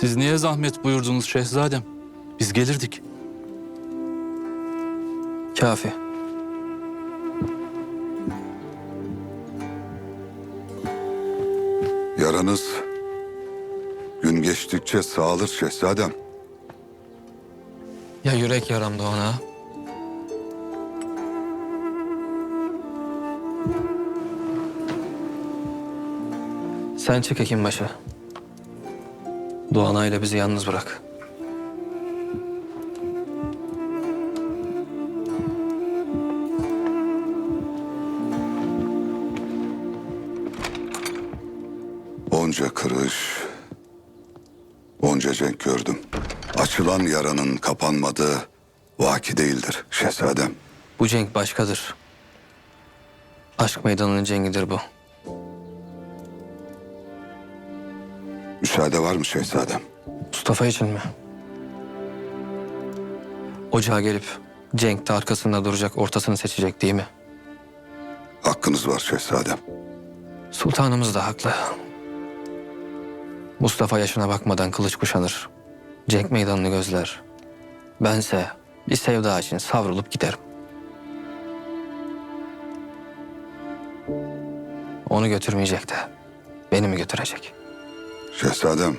Siz niye zahmet buyurdunuz şehzadem? Biz gelirdik. Kafi. Yaranız gün geçtikçe sağalır şehzadem. Ya yürek yaram Doğan ağa? Sen çık Hekimbaşı. Doğan ile bizi yalnız bırak. Onca kırış, onca cenk gördüm. Açılan yaranın kapanmadığı vaki değildir şehzadem. Bu cenk başkadır. Aşk meydanının cengidir bu. Müsaade var mı şehzadem? Mustafa için mi? Ocağa gelip cenkte arkasında duracak ortasını seçecek değil mi? Hakkınız var şehzadem. Sultanımız da haklı. Mustafa yaşına bakmadan kılıç kuşanır. Cenk meydanını gözler. Bense bir sevda için savrulup giderim. Onu götürmeyecek de beni mi götürecek? Şehzadem,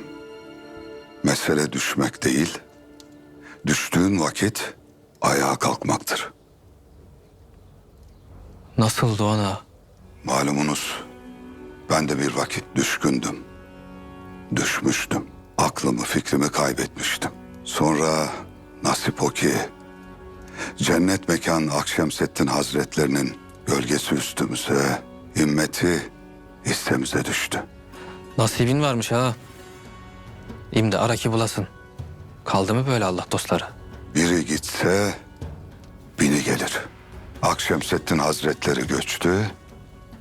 mesele düşmek değil, düştüğün vakit ayağa kalkmaktır. Nasıl Doğan ağa? Malumunuz ben de bir vakit düşkündüm. Düşmüştüm. Aklımı fikrimi kaybetmiştim. Sonra nasip o ki cennet mekan Akşemseddin Hazretlerinin gölgesi üstümüze, himmeti hissemize düştü. Nasibin varmış ha. İmdi ara ki bulasın. Kaldı mı böyle Allah dostları? Biri gitse bini gelir. Akşemseddin Hazretleri göçtü,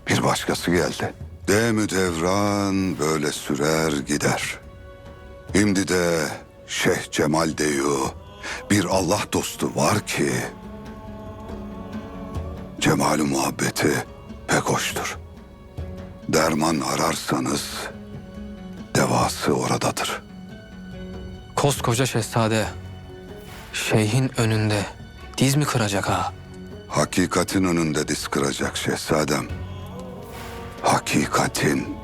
bir başkası geldi. Demü devran böyle sürer gider. Şimdi de Şeyh Cemal Deyu bir Allah dostu var ki Cemal muhabbeti pek hoştur. Derman ararsanız devası oradadır. Koskoca şehzade şeyhin önünde diz mi kıracak ha? Hakikatin önünde diz kıracak şehzadem. Hakikatin.